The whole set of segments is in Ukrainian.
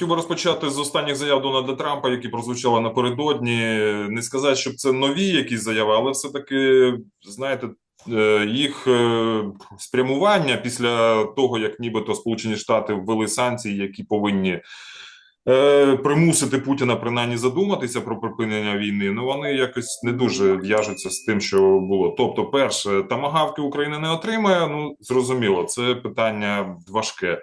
хотів би розпочати з останніх заяв Дональда Трампа, які прозвучали напередодні. Не сказати, щоб це нові якісь заяви, але все-таки, знаєте, е, їх е, спрямування після того, як нібито Сполучені Штати ввели санкції, які повинні е, примусити Путіна принаймні задуматися про припинення війни. Ну вони якось не дуже в'яжуться з тим, що було. Тобто, перше, тамагавки Україна не отримає. Ну зрозуміло, це питання важке.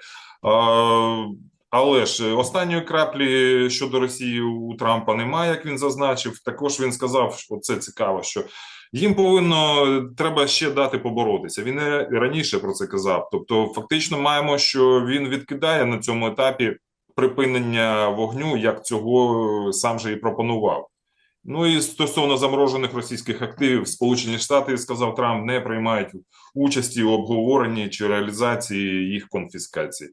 Але ж останньої краплі щодо Росії у Трампа немає, як він зазначив. Також він сказав, що це цікаво, що їм повинно треба ще дати поборотися. Він раніше про це казав. Тобто, фактично, маємо, що він відкидає на цьому етапі припинення вогню, як цього сам же і пропонував. Ну і стосовно заморожених російських активів, Сполучені Штати сказав Трамп не приймають участі у обговоренні чи реалізації їх конфіскації.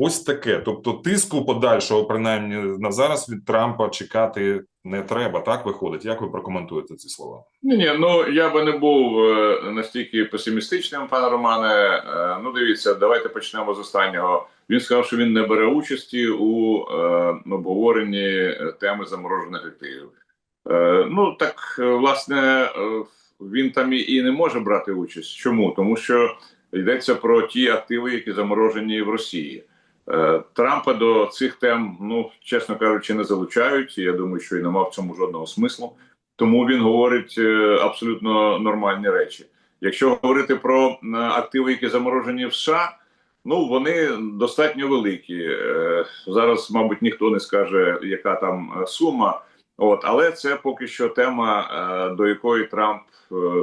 Ось таке. Тобто, тиску подальшого, принаймні на зараз від Трампа чекати не треба. Так виходить. Як ви прокоментуєте ці слова? Ні, ні, ну я би не був е, настільки песимістичним, пане Романе. Е, ну, дивіться, давайте почнемо з останнього. Він сказав, що він не бере участі у е, обговоренні теми заморожених активів. Ну так власне він там і не може брати участь. Чому? Тому що йдеться про ті активи, які заморожені в Росії. Е, Трампа до цих тем, ну чесно кажучи, не залучають. Я думаю, що і нема в цьому жодного смислу. Тому він говорить е, абсолютно нормальні речі. Якщо говорити про е, активи, які заморожені в США, ну вони достатньо великі. Зараз, мабуть, ніхто не скаже, яка там сума. От, але це поки що тема, до якої Трамп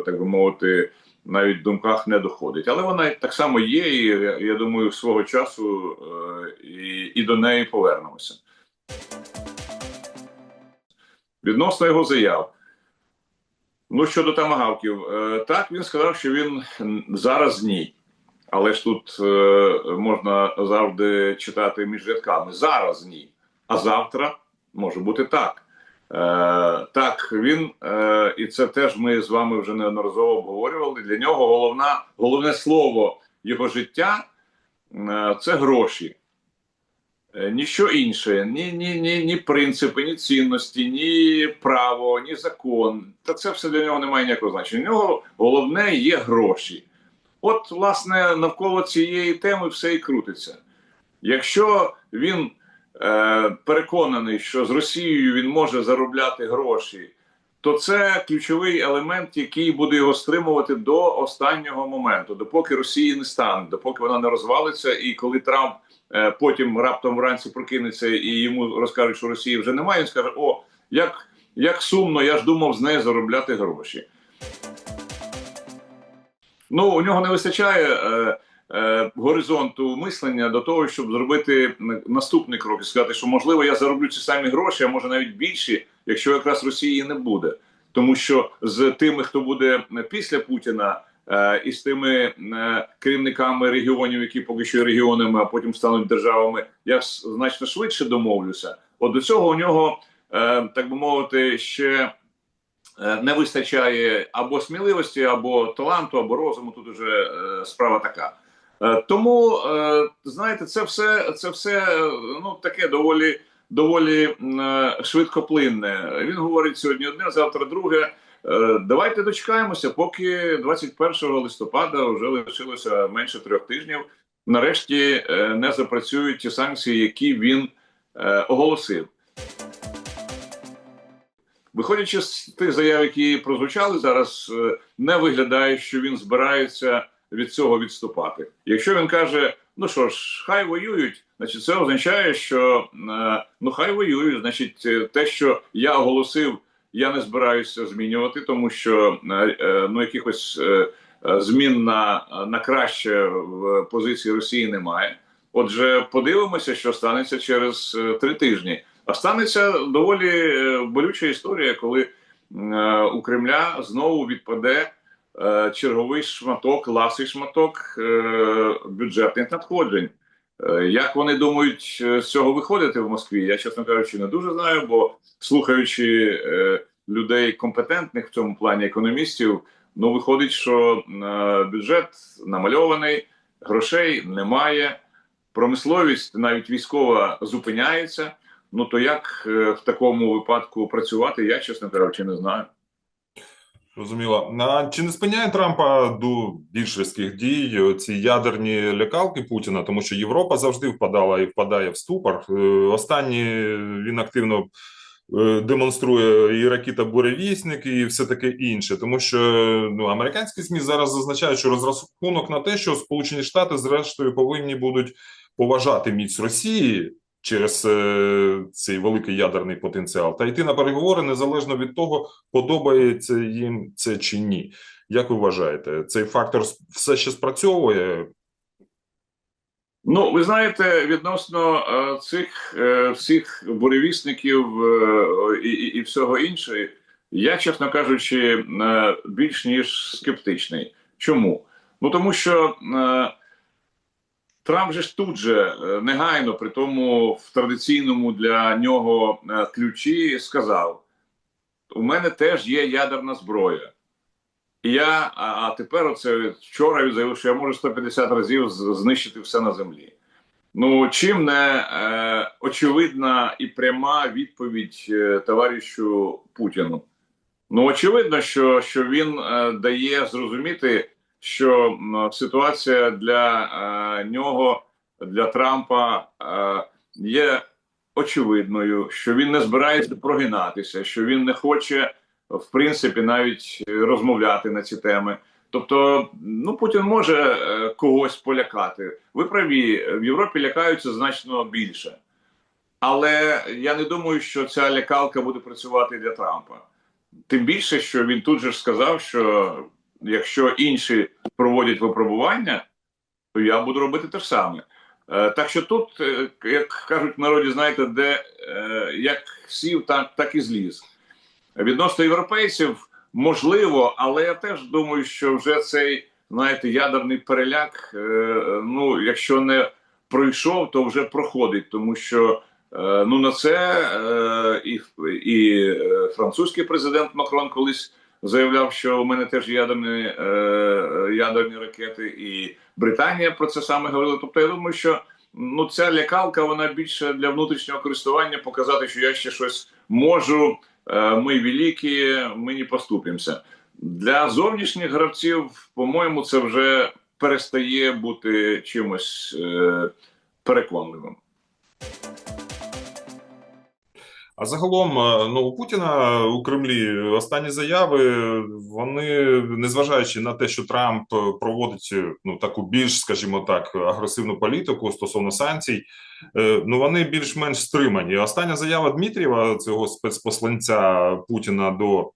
так би мовити навіть в думках не доходить. Але вона так само є, і я думаю, свого часу е, і, і до неї повернемося. Відносно його заяв. Ну, щодо тамагавків, е, так він сказав, що він зараз ні. Але ж тут е, можна завжди читати між рядками. Зараз ні. А завтра може бути так. Е, так, він е, і це теж ми з вами вже неодноразово обговорювали. Для нього головна, головне слово його життя е, це гроші. Ніщо інше, ні ні, ні, ні принципи, ні цінності, ні право, ні закон. Та це все для нього не має ніякого значення. У нього головне є гроші. От, власне, навколо цієї теми все і крутиться. Якщо він переконаний, що з Росією він може заробляти гроші, то це ключовий елемент, який буде його стримувати до останнього моменту, допоки Росії не стане, допоки вона не розвалиться, і коли Трамп е, потім раптом вранці прокинеться і йому розкажуть, що Росії вже немає, він скаже: О, як, як сумно, я ж думав з нею заробляти гроші. Ну, у нього не вистачає. Е, горизонту мислення до того, щоб зробити наступний крок і сказати, що можливо я зароблю ці самі гроші, а може навіть більші, якщо якраз Росії не буде, тому що з тими, хто буде після Путіна. Е, і з тими е, керівниками регіонів, які поки що регіонами, а потім стануть державами, я значно швидше домовлюся. От до цього у нього так би мовити ще не вистачає або сміливості, або таланту, або розуму. Тут уже справа така. Е, тому е, знаєте, це все це все ну таке доволі доволі швидкоплинне. Він говорить сьогодні одне, завтра друге. Е, давайте дочекаємося, поки 21 листопада вже лишилося менше трьох тижнів. Нарешті не запрацюють ті санкції, які він оголосив. Виходячи з тих заяв, які прозвучали зараз, не виглядає, що він збирається від цього відступати. Якщо він каже, ну що ж, хай воюють, значить це означає, що е, ну хай воюють. Значить, е, те, що я оголосив, я не збираюся змінювати, тому що е, ну якихось змін на, на краще в позиції Росії немає. Отже, подивимося, що станеться через три тижні. А станеться доволі болюча історія, коли у Кремля знову відпаде черговий шматок, ласий шматок е, бюджетних надходжень. Е, як вони думають з цього виходити в Москві? Я чесно кажучи, не дуже знаю, бо слухаючи людей компетентних в цьому плані економістів, ну виходить, що бюджет намальований, грошей немає. промисловість, навіть військова, зупиняється. Ну то як е, в такому випадку працювати, я чесно кажучи, не знаю. Зрозуміло. А чи не спиняє Трампа до більш різких дій ці ядерні лякалки Путіна? Тому що Європа завжди впадала і впадає в ступор. Е, Останні він активно е, демонструє і ракета буревісник, і все таке інше. Тому що ну, американські ЗМІ зараз зазначають, що розрахунок на те, що Сполучені Штати зрештою повинні будуть поважати міць Росії через е, цей великий ядерний потенціал та йти на переговори незалежно від того, подобається їм це чи ні. Як ви вважаєте, цей фактор все ще спрацьовує? Ну, ви знаєте, відносно е, цих е, всіх буревісників і, і, і всього іншого, я, чесно кажучи, більш ніж скептичний. Чому? Ну тому що Трамп же ж тут же е, негайно, при тому в традиційному для нього е, ключі сказав: у мене теж є ядерна зброя. І я, а, тепер оце вчора він заявив, що я можу 150 разів знищити все на землі. Ну, чим не е, очевидна і пряма відповідь е, товаришу Путіну? Ну, очевидно, що, що він е, дає зрозуміти, що ситуація для е, нього, для Трампа е, є очевидною, що він не збирається прогинатися, що він не хоче, в принципі, навіть розмовляти на ці теми. Тобто, ну Путін може е, когось полякати. Ви праві, в Європі лякаються значно більше. Але я не думаю, що ця лякалка буде працювати для Трампа. Тим більше, що він тут же сказав, що якщо інші проводять випробування, то я буду робити те ж саме. Е, так що тут, е, як кажуть в народі, знаєте, де е, як сів, так, так і зліз. Відносно європейців, можливо, але я теж думаю, що вже цей, знаєте, ядерний переляк, ну, якщо не пройшов, то вже проходить, тому що ну на це і, і французький президент Макрон колись заявляв, що у мене теж ядерні, е, е, ядерні ракети, і Британія про це саме говорила. Тобто, я думаю, що ну ця лякалка вона більше для внутрішнього користування, показати, що я ще щось можу. е, Ми великі, ми не поступимося. Для зовнішніх гравців, по-моєму, це вже перестає бути чимось е, переконливим. А загалом, е, ну у Путіна у Кремлі останні заяви, вони, незважаючи на те, що Трамп е, проводить ну таку більш, скажімо так, агресивну політику стосовно санкцій, е, ну вони більш-менш стримані. Остання заява Дмитрієва, цього спецпосланця Путіна до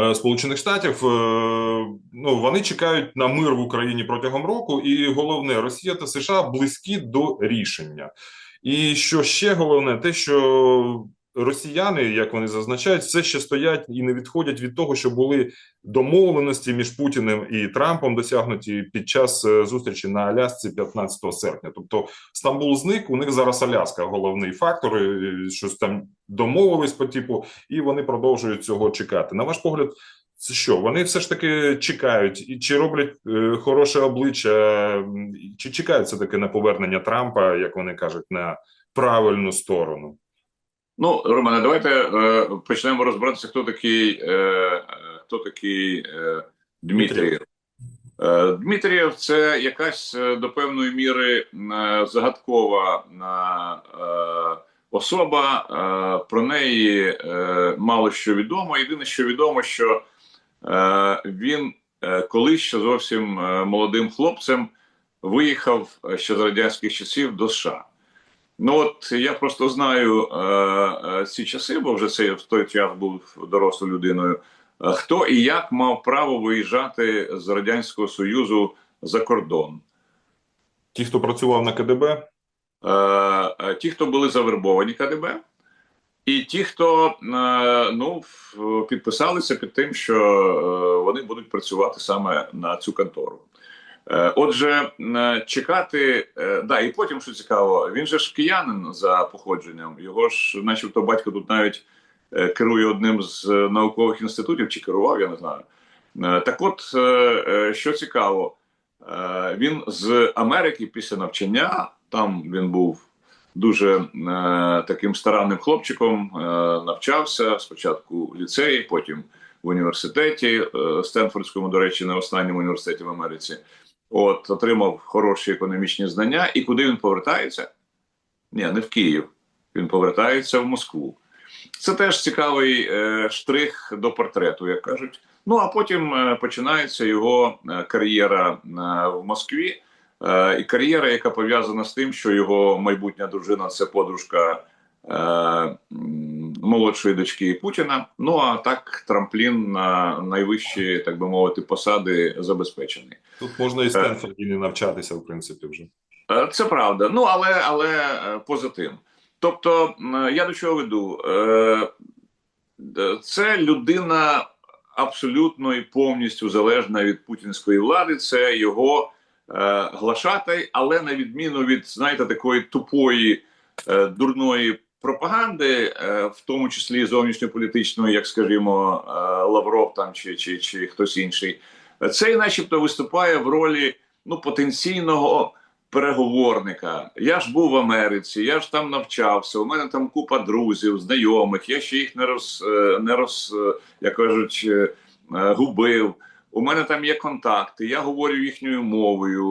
е, Сполучених Штатів, е, ну вони чекають на мир в Україні протягом року, і головне, Росія та США близькі до рішення. І що ще головне, те, що росіяни, як вони зазначають, все ще стоять і не відходять від того, що були домовленості між Путіним і Трампом досягнуті під час е, зустрічі на Алясці 15 серпня. Тобто Стамбул зник, у них зараз Аляска головний фактор, е, щось там домовились по типу, і вони продовжують цього чекати. На ваш погляд, це що? Вони все ж таки чекають, і чи роблять е, хороше обличчя, чи чекають все таки на повернення Трампа, як вони кажуть, на правильну сторону? Ну, Романе, давайте е, почнемо розбиратися, хто такий, е, е, хто такий е, Дмитрієв. Е, Дмитрієв це якась е, до певної міри е, загадкова е, е, особа. Е, про неї е, мало що відомо. Єдине, що відомо, що е, він е, колись ще зовсім е, молодим хлопцем виїхав е, ще з радянських часів до США. Ну от я просто знаю е, е, ці часи, бо вже це в той час був дорослою людиною. е, Хто і як мав право виїжджати з радянського союзу за кордон? Ті, хто працював на КДБ, Е, е, ті, хто були завербовані КДБ, і ті, хто е, ну підписалися під тим, що е, вони будуть працювати саме на цю контору. Е, Отже, чекати, да, і потім що цікаво, він же ж киянин за походженням. Його ж, начебто, батько тут навіть керує одним з наукових інститутів, чи керував, я не знаю. Так от, що цікаво, він з Америки після навчання, там він був дуже е, таким старанним хлопчиком, е, навчався спочатку в ліцеї, потім в університеті, е, Стенфордському, до речі, на останньому університеті в Америці. От, отримав хороші економічні знання. І куди він повертається? Ні, не в Київ. Він повертається в Москву. Це теж цікавий е, штрих до портрету, як кажуть. Ну а потім е, починається його е, кар'єра е, в Москві. Е, і кар'єра, яка пов'язана з тим, що його майбутня дружина це подружка е, молодшої дочки Путіна. Ну а так трамплін на найвищі, так би мовити, посади забезпечений. Тут можна і в Стенфорді не навчатися, в принципі, вже. Е, Це правда. Ну але але е, поза тим. Тобто, я до чого веду? Е, е, Це людина абсолютно і повністю залежна від путінської влади. Це його е, глашатай, але на відміну від знаєте такої тупої е, дурної пропаганди, е, в тому числі зовнішньополітичної, як скажімо, е, Лавров там чи, чи, чи хтось інший, цей, начебто, виступає в ролі ну потенційного переговорника. Я ж був в Америці, я ж там навчався. У мене там купа друзів, знайомих. Я ще їх не роз е, не роз, е, як кажуть, е, е, губив. У мене там є контакти, я говорю їхньою мовою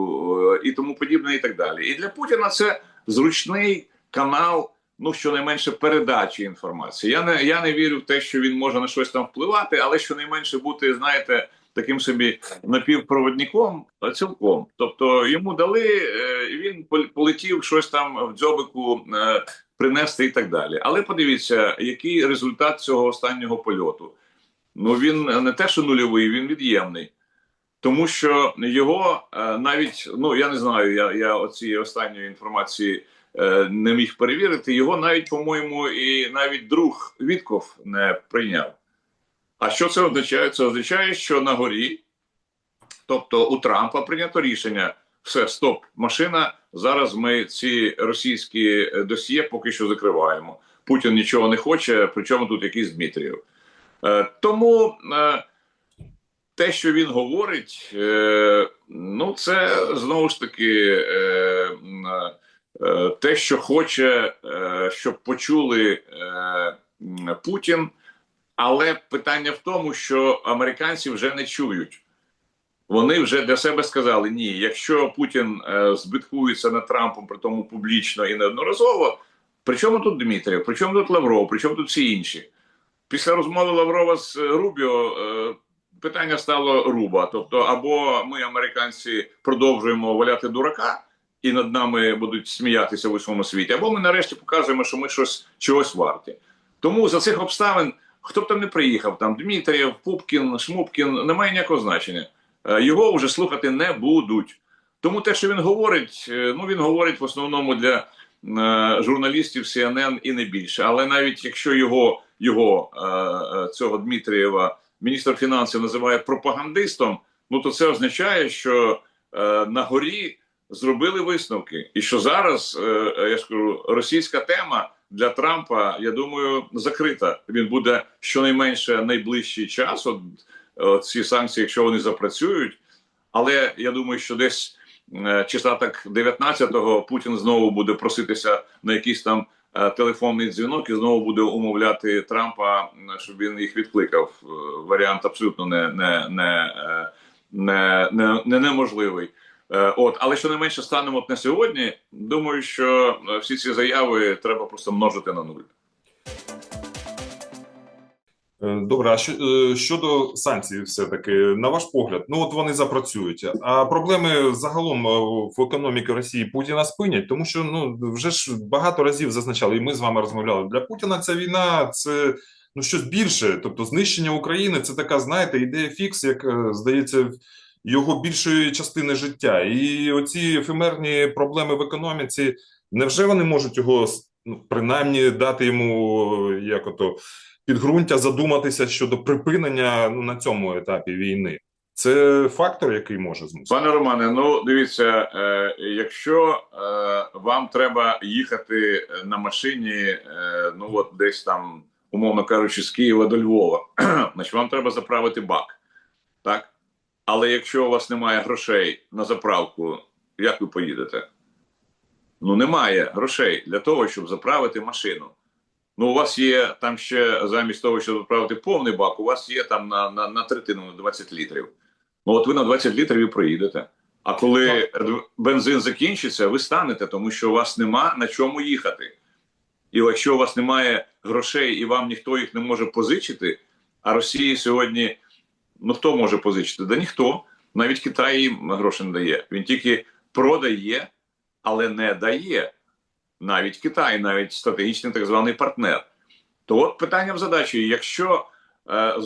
е, і тому подібне, і так далі. І для Путіна це зручний канал, ну щонайменше передачі інформації. Я не я не вірю в те, що він може на щось там впливати, але щонайменше бути, знаєте, таким собі напівпроводником цілком. Тобто йому дали, е, він пол- полетів щось там в дзьобику е, принести і так далі. Але подивіться, який результат цього останнього польоту. Ну він не те, що нульовий, він від'ємний. Тому що його е, навіть, ну я не знаю, я, я оцієї останньої інформації е, не міг перевірити. Його навіть, по-моєму, і навіть друг Вітков не прийняв. А що це означає? Це означає, що на горі, тобто у Трампа, прийнято рішення: все, стоп, машина. Зараз ми ці російські е, досьє поки що закриваємо. Путін нічого не хоче, причому тут якийсь Дмитрієв. Е, тому е, те, що він говорить, е, ну це знову ж таки те, що хоче, щоб почули Путін. Але питання в тому, що американці вже не чують. Вони вже для себе сказали: ні, якщо Путін збиткується над Трампом, при тому публічно і неодноразово, при чому тут Дмитрів, при чому тут Лавров, при чому тут всі інші? Після розмови Лаврова з е, Рубіо е, питання стало руба. Тобто, або ми, американці, продовжуємо валяти дурака, і над нами будуть сміятися в усьому світі, або ми нарешті показуємо, що ми щось чогось варті. Тому за цих обставин, хто б там не приїхав, там Дмитрієв, Пупкін, Шмупкін, немає ніякого значення. Е, Його вже слухати не будуть. Тому те, що він говорить, ну він говорить в основному для журналістів CNN і не більше. Але навіть якщо його, його е, е, цього Дмитрієва, міністр фінансів називає пропагандистом, ну то це означає, що е, на горі зробили висновки, і що зараз е, е, я ж кажу, російська тема для Трампа, я думаю, закрита. Він буде щонайменше найближчий час. От, от ці санкції, якщо вони запрацюють. Але я думаю, що десь е, числа так 19-го Путін знову буде проситися на якийсь там е, телефонний дзвінок і знову буде умовляти Трампа, щоб він їх відкликав. Е, Варіант абсолютно не, не, не, е, не, не, не неможливий. Е, От, але що не менше станемо на сьогодні, думаю, що е, всі ці заяви треба просто множити на нуль. Е, Добре, а що, е, щодо санкцій, все-таки, на ваш погляд, ну от вони запрацюють. А проблеми загалом е, в економіці Росії Путіна спинять, тому що ну вже ж багато разів зазначали, і ми з вами розмовляли. Для Путіна ця війна це ну щось більше. Тобто, знищення України це така, знаєте, ідея фікс, як здається, його більшої частини життя. І оці ефемерні проблеми в економіці, невже вони можуть його ну, принаймні дати йому як ото підґрунтя задуматися щодо припинення ну, на цьому етапі війни. Це фактор, який може змусити. Пане Романе, ну дивіться, е, якщо е, вам треба їхати на машині, е, ну от десь там, умовно кажучи, з Києва до Львова, значить вам треба заправити бак. Так? Але якщо у вас немає грошей на заправку, як ви поїдете? Ну, немає грошей для того, щоб заправити машину. Ну, у вас є там ще замість того, щоб заправити повний бак, у вас є там на, на, на третину на 20 літрів. Ну, от ви на 20 літрів і проїдете. А коли бензин закінчиться, ви станете, тому що у вас нема на чому їхати. І якщо у вас немає грошей і вам ніхто їх не може позичити, а Росії сьогодні ну хто може позичити? Да ніхто. Навіть Китай їм гроші не дає. Він тільки продає, але не дає. Навіть Китай, навіть стратегічний так званий партнер. То от питання в задачі: якщо, е,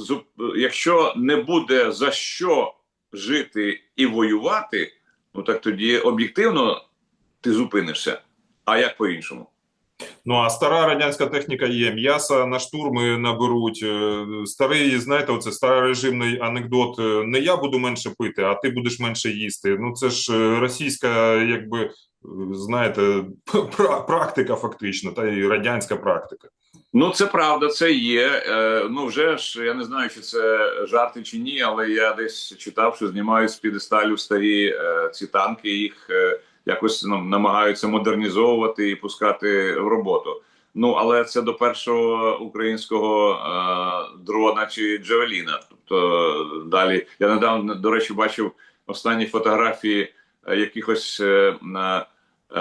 якщо не буде за що жити і воювати, ну так тоді об'єктивно ти зупинишся. А як по-іншому? Ну а стара радянська техніка є. М'яса на штурми наберуть. Е, Старий, знаєте, оце старорежимний анекдот. Не я буду менше пити, а ти будеш менше їсти. Ну це ж е, російська, якби знаєте, пра- практика фактично, та й радянська практика. Ну, це правда, це є. Е, ну, вже ж я не знаю, чи це жарти чи ні, але я десь читав, що знімають з підесталю старі е, ці танки, їх е, якось ну, намагаються модернізовувати і пускати в роботу. Ну, але це до першого українського дрона чи Джавеліна. Тобто далі я недавно, до речі, бачив останні фотографії якихось на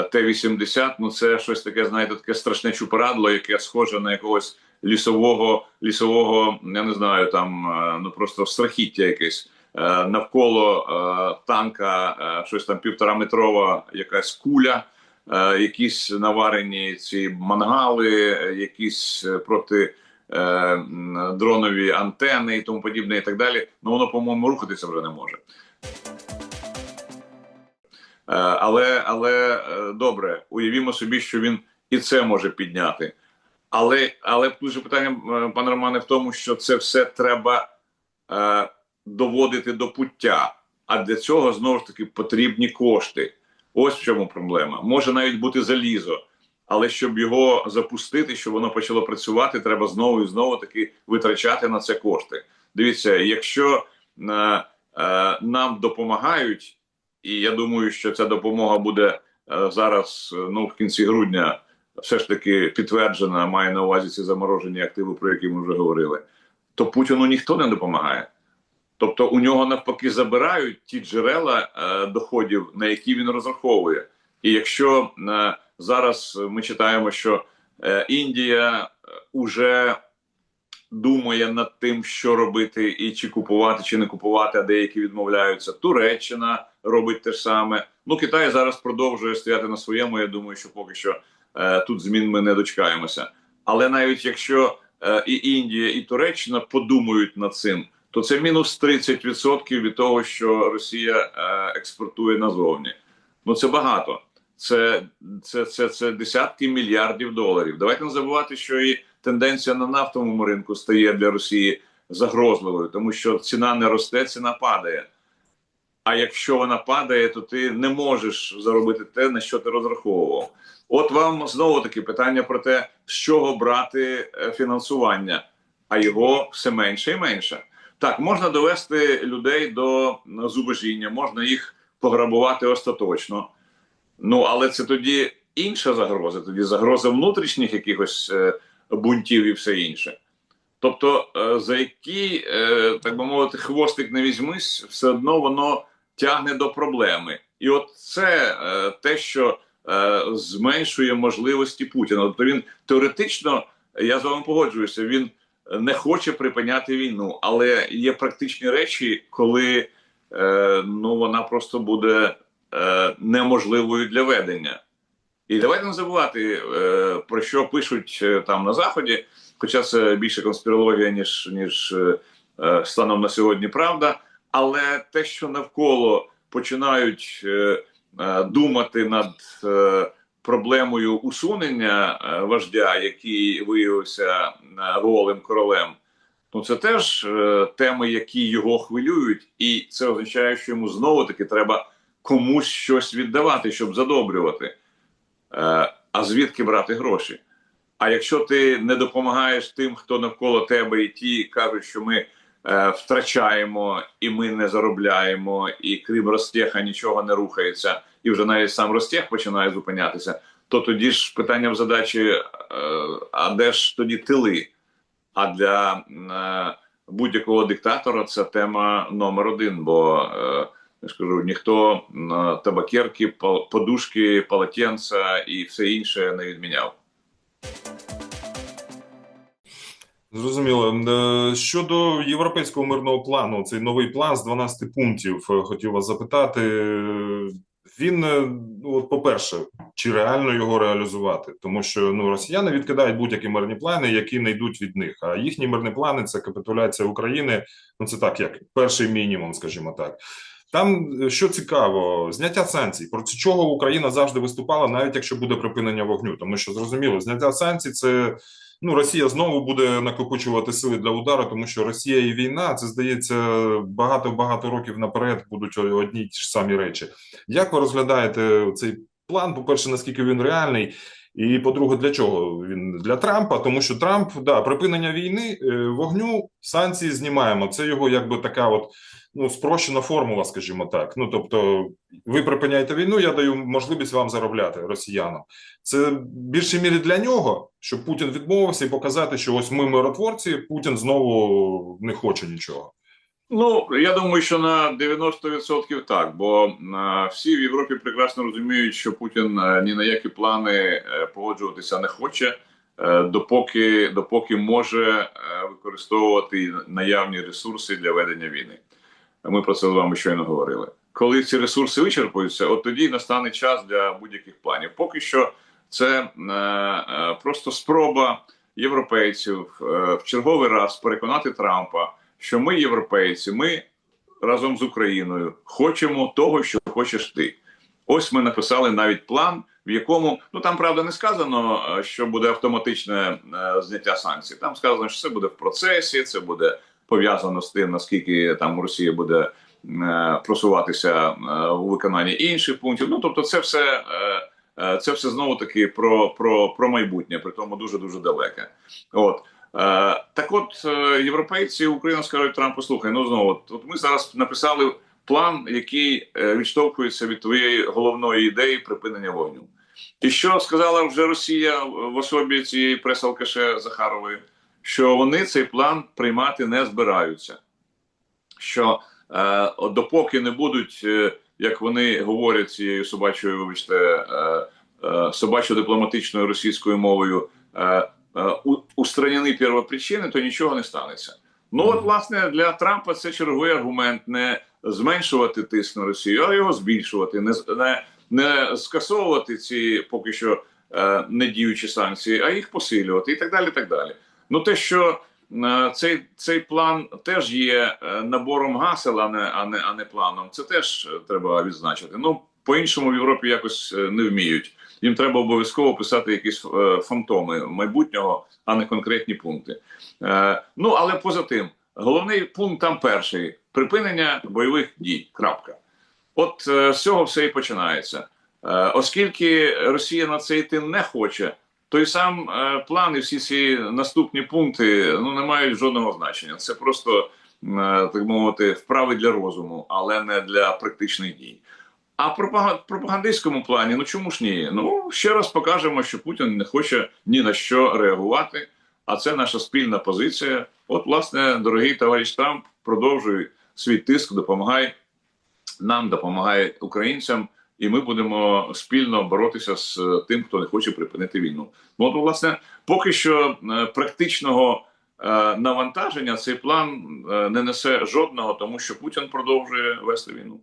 Т-80, ну це щось таке, знаєте, таке страшне чупарадло, яке схоже на якогось лісового, лісового, я не знаю, там е, ну просто страхіття якесь. Е, Навколо е, танка е, щось там півтора метрова якась куля, е, якісь наварені ці мангали, е, якісь е, проти е, дронові антени і тому подібне, і так далі. Ну воно, по-моєму, рухатися вже не може. Е, Але, але е, добре, уявімо собі, що він і це може підняти. Але, але дуже питання, е, пане Романе, в тому, що це все треба е, доводити до пуття. А для цього знову ж таки потрібні кошти. Ось в чому проблема. Може навіть бути залізо, але щоб його запустити, щоб воно почало працювати, треба знову і знову таки витрачати на це кошти. Дивіться, якщо е, е, нам допомагають, і я думаю, що ця допомога буде е, зараз, е, ну в кінці грудня, все ж таки підтверджена, має на увазі ці заморожені активи, про які ми вже говорили. То Путіну ніхто не допомагає. Тобто у нього навпаки забирають ті джерела е, доходів, на які він розраховує. І якщо е, зараз ми читаємо, що е, Індія е, уже думає над тим, що робити, і чи купувати, чи не купувати, а деякі відмовляються. Туреччина робить те ж саме. Ну Китай зараз продовжує стояти на своєму. Я думаю, що поки що е, тут змін ми не дочекаємося. Але навіть якщо е, і Індія, і Туреччина подумають над цим, то це мінус 30% від того, що Росія е, експортує назовні. Ну це багато. Це, це, це, це десятки мільярдів доларів. Давайте не забувати, що і тенденція на нафтовому ринку стає для Росії загрозливою, тому що ціна не росте, ціна падає. А якщо вона падає, то ти не можеш заробити те, на що ти розраховував. От вам знову таки питання про те, з чого брати е, фінансування, а його все менше і менше. Так, можна довести людей до зубожіння, можна їх пограбувати остаточно. Ну але це тоді інша загроза, тоді загроза внутрішніх якихось е, бунтів і все інше. Тобто, е, за який, так би мовити, хвостик не візьмись, все одно воно тягне до проблеми. І от це е, те, що е, зменшує можливості Путіна. Тобто він теоретично, я з вами погоджуюся, він не хоче припиняти війну, але є практичні речі, коли е, ну вона просто буде е, неможливою для ведення. І давайте не забувати, е, про що пишуть е, там на Заході, хоча це більше конспірологія, ніж, ніж е, е, станом на сьогодні правда. Але те, що навколо починають е, е, думати над е, проблемою усунення вождя, який виявився голим королем, ну це теж теми, які його хвилюють, і це означає, що йому знову таки треба комусь щось віддавати, щоб задобрювати. А звідки брати гроші? А якщо ти не допомагаєш тим, хто навколо тебе, і ті кажуть, що ми втрачаємо, і ми не заробляємо, і крім Ростеха нічого не рухається, і вже навіть сам Ростех починає зупинятися. То тоді ж питання в задачі: е, а де ж тоді тили? А для е, будь-якого диктатора це тема номер один. Бо е, я ж кажу, ніхто табакерки, подушки, полотенця і все інше не відміняв. Зрозуміло. Е, Щодо європейського мирного плану, цей новий план з 12 пунктів, е, хотів вас запитати. е, Він, ну, по-перше, чи реально його реалізувати? Тому що ну, росіяни відкидають будь-які мирні плани, які не йдуть від них. А їхні мирні плани це капітуляція України. Ну, це так, як перший мінімум, скажімо так. Там що цікаво, зняття санкцій, проти чого Україна завжди виступала, навіть якщо буде припинення вогню. Тому що зрозуміло, зняття санкцій це ну Росія знову буде накопичувати сили для удару, тому що Росія і війна це здається багато багато років наперед будуть одні ті ж самі речі. Як ви розглядаєте цей план? По перше, наскільки він реальний? І по-друге, для чого він для Трампа? Тому що Трамп да припинення війни, е, вогню, санкції знімаємо. Це його якби така, от ну спрощена формула, скажімо так. Ну тобто, ви припиняєте війну, я даю можливість вам заробляти росіянам. Це в більшій мірі для нього, щоб Путін відмовився і показати, що ось ми миротворці, Путін знову не хоче нічого. Ну я думаю, що на 90% так, бо всі в Європі прекрасно розуміють, що Путін ні на які плани е, погоджуватися не хоче, е, допоки, допоки може е, використовувати наявні ресурси для ведення війни. Ми про це з вами щойно говорили. Коли ці ресурси вичерпуються, от тоді настане час для будь-яких планів. Поки що це е, е, просто спроба європейців е, в черговий раз переконати Трампа, що ми, європейці, ми разом з Україною хочемо того, що хочеш ти. Ось ми написали навіть план, в якому ну там правда не сказано, е, що буде автоматичне е, зняття санкцій. Там сказано, що це буде в процесі, це буде пов'язано з тим, наскільки там Росія буде е, просуватися е, у виконанні інших пунктів. Ну тобто, це все. е, Це все знову таки про, про, про майбутнє, при тому дуже дуже далеке. От так, от європейці Україна скажуть Трампу, слухай, ну знову от, от ми зараз написали план, який відштовхується від твоєї головної ідеї припинення вогню. І що сказала вже Росія в особі цієї прес-алкаше Захарової, що вони цей план приймати не збираються. Що е, допоки не будуть, е, як вони говорять цією собачою, вибачте, е, е, собачо-дипломатичною російською мовою. Е, е, устраняні первопричини, то нічого не станеться. Ну от, власне, для Трампа це черговий аргумент не зменшувати тиск на Росію, а його збільшувати, не, не, не скасовувати ці поки що е, недіючі санкції, а їх посилювати і так далі. і так далі. Ну, те, що е, цей, цей план теж є е, набором гасел, а не, а, не, а не планом, це теж е, треба відзначити. Ну, по-іншому в Європі якось не вміють. Їм треба обов'язково писати якісь фантоми майбутнього, а не конкретні пункти. Ну але поза тим, головний пункт там перший припинення бойових дій. Крапка. От з цього все і починається. Оскільки Росія на це йти не хоче, той сам е, план і всі ці наступні пункти ну не мають жодного значення. Це просто е, так мовити вправи для розуму, але не для практичних дій. А пропагандистському плані, ну чому ж ні? Ну ще раз покажемо, що Путін не хоче ні на що реагувати, а це наша спільна позиція. От, власне, дорогий товариш Трамп, продовжуй свій тиск, допомагай нам, допомагай українцям, і ми будемо спільно боротися з е, тим, хто не хоче припинити війну. Ну, от, власне, поки що е, практичного е, навантаження цей план не несе жодного, тому що Путін продовжує вести війну.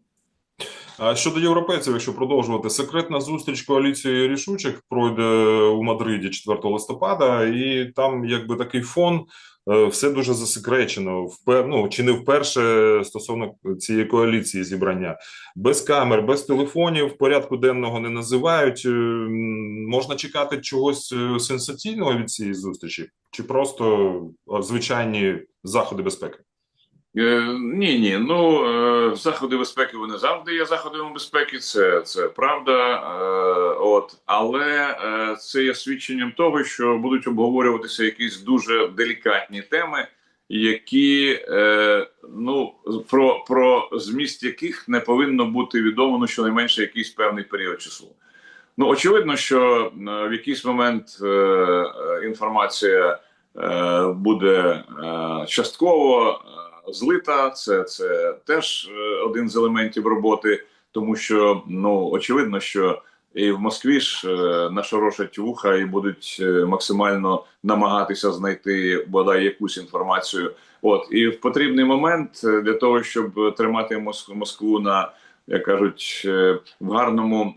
Щодо європейців, якщо продовжувати, секретна зустріч коаліції рішучих пройде у Мадриді 4 листопада, і там якби такий фон. е, Все дуже засекречено, впер... ну, чи не вперше стосовно цієї коаліції зібрання. Без камер, без телефонів, порядку денного не називають. Е, Можна чекати чогось е, сенсаційного від цієї зустрічі, чи просто звичайні заходи безпеки? Е, ні, ні. Ну е, заходи безпеки вони завжди є заходами безпеки. Це, це правда. Е, от, але це є свідченням того, що будуть обговорюватися якісь дуже делікатні теми, які ну про, про зміст яких не повинно бути відомо ну, щонайменше якийсь певний період часу. Ну, очевидно, що в якийсь момент інформація буде частково злита. Це, це теж е, один з елементів роботи, тому що ну очевидно, що і в Москві ж е, нашорошать вуха і будуть е, максимально намагатися знайти бодай якусь інформацію. От і в потрібний момент для того, щоб тримати Мос- Москву на як кажуть, в гарному.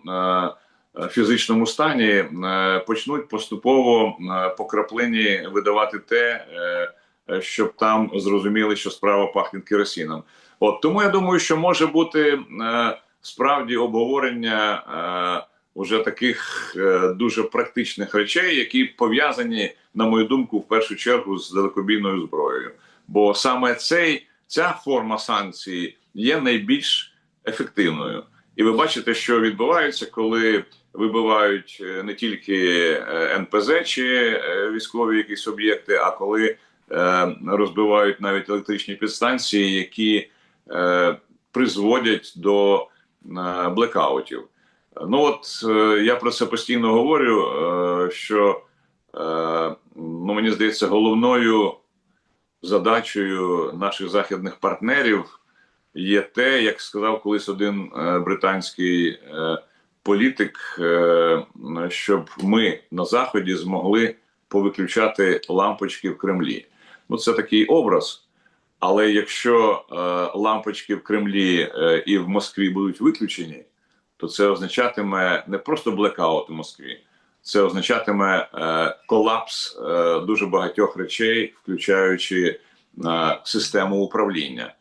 Фізичному стані почнуть поступово по краплині видавати те, щоб там зрозуміли, що справа пахне керосином. От тому я думаю, що може бути е, справді обговорення е, уже таких е, дуже практичних речей, які пов'язані, на мою думку, в першу чергу з далекобійною зброєю. Бо саме цей ця форма санкцій є найбільш ефективною. І ви бачите, що відбувається, коли вибивають е, не тільки е, НПЗ чи е, військові якісь об'єкти, а коли е, розбивають навіть електричні підстанції, які е, призводять до е, блекаутів. Ну от е, я про це постійно говорю, е, що е, ну, мені здається, головною задачею наших західних партнерів є те, як сказав колись один е, британський е, політик, е, щоб ми на заході змогли повиключати лампочки в Кремлі. Ну, це такий образ. Але якщо е, лампочки в Кремлі е, і в Москві будуть виключені, то це означатиме не просто блекаут у Москві, це означатиме е, колапс е, дуже багатьох речей, включаючи е, систему управління,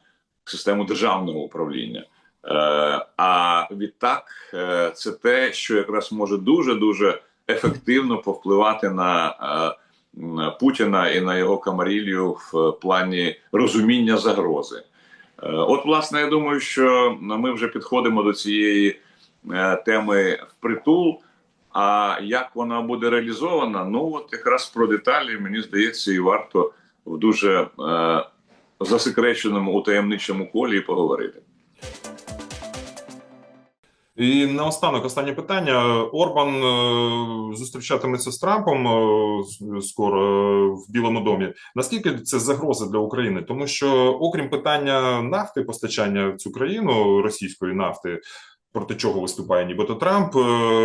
систему державного управління. Е, а відтак, е, це те, що якраз може дуже дуже ефективно повпливати на е, Путіна і на його камарілію в плані розуміння загрози. Е, От, власне, я думаю, що ми вже підходимо до цієї е, теми впритул. А як вона буде реалізована? Ну от якраз про деталі мені здається, і варто в дуже е, засекреченому утаємничому колі поговорити. І наостанок останнє питання. Орбан е, зустрічатиметься з Трампом е, скоро е, в Білому домі. Наскільки це загроза для України? Тому що, окрім питання нафти, постачання в цю країну російської нафти, проти чого виступає нібито Трамп,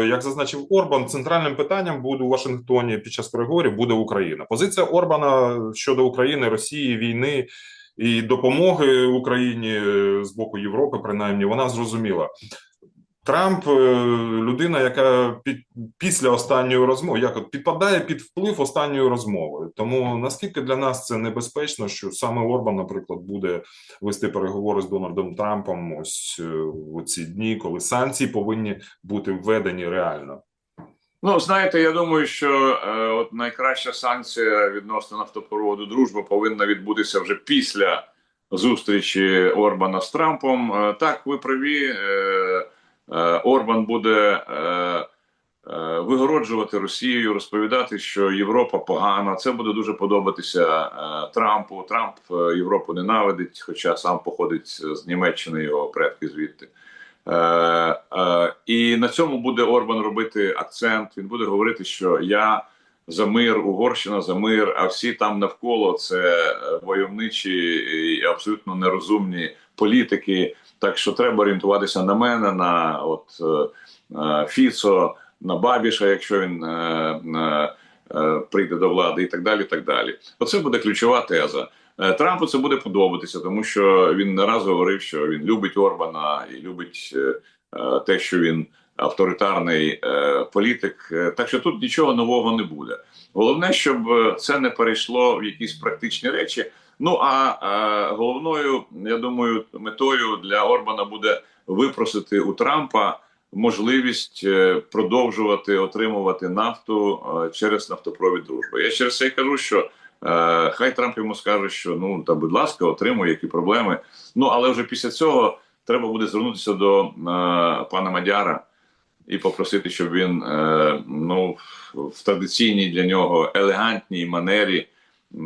як зазначив Орбан, центральним питанням буде у Вашингтоні під час переговорів буде Україна. Позиція Орбана щодо України, Росії, війни. І допомоги Україні з боку Європи, принаймні, вона зрозуміла. Трамп е, людина, яка під після останньої розмови як от підпадає під вплив останньої розмови. Тому наскільки для нас це небезпечно, що саме Орбан, наприклад, буде вести переговори з Дональдом Трампом ось е, у ці дні, коли санкції повинні бути введені реально. Ну, знаєте, я думаю, що е, от найкраща санкція відносно нафтопроводу дружба повинна відбутися вже після зустрічі Орбана з Трампом. Е, так, ви праві. Е, е, Орбан буде е, е, вигороджувати Росію, розповідати, що Європа погана. Це буде дуже подобатися е, Трампу. Трамп е, Європу ненавидить, хоча сам походить з Німеччини, його предки звідти. Е, е, і на цьому буде Орбан робити акцент. Він буде говорити, що я за мир, Угорщина за мир, а всі там навколо це е, войовничі і абсолютно нерозумні політики. Так що треба орієнтуватися на мене, на от е, е, Фіцо, на Бабіша, якщо він е, прийде до влади, і так далі. так далі. Оце буде ключова теза. Трампу це буде подобатися, тому що він не раз говорив, що він любить Орбана і любить те, що він авторитарний політик. Так що тут нічого нового не буде. Головне, щоб це не перейшло в якісь практичні речі. Ну а головною, я думаю, метою для Орбана буде випросити у Трампа можливість е, продовжувати отримувати нафту е, через нафтопровід дружби. Я через це й кажу, що Е, Хай Трамп йому скаже, що ну та будь ласка, отримуй, які проблеми. Ну але вже після цього треба буде звернутися до е, пана Мадяра і попросити, щоб він е, ну в традиційній для нього елегантній манері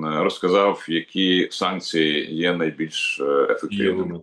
розказав, які санкції є найбільш е, ефективними.